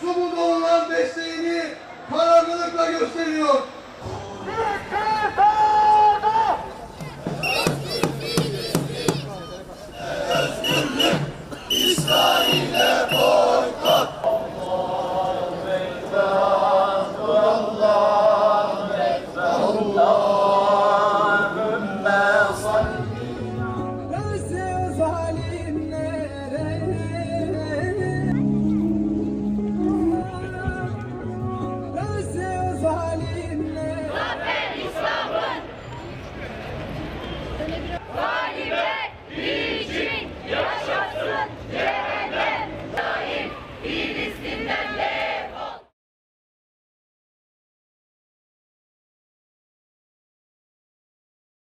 Sumuda olan desteğini kararlılıkla gösteriyor. Hallelujah.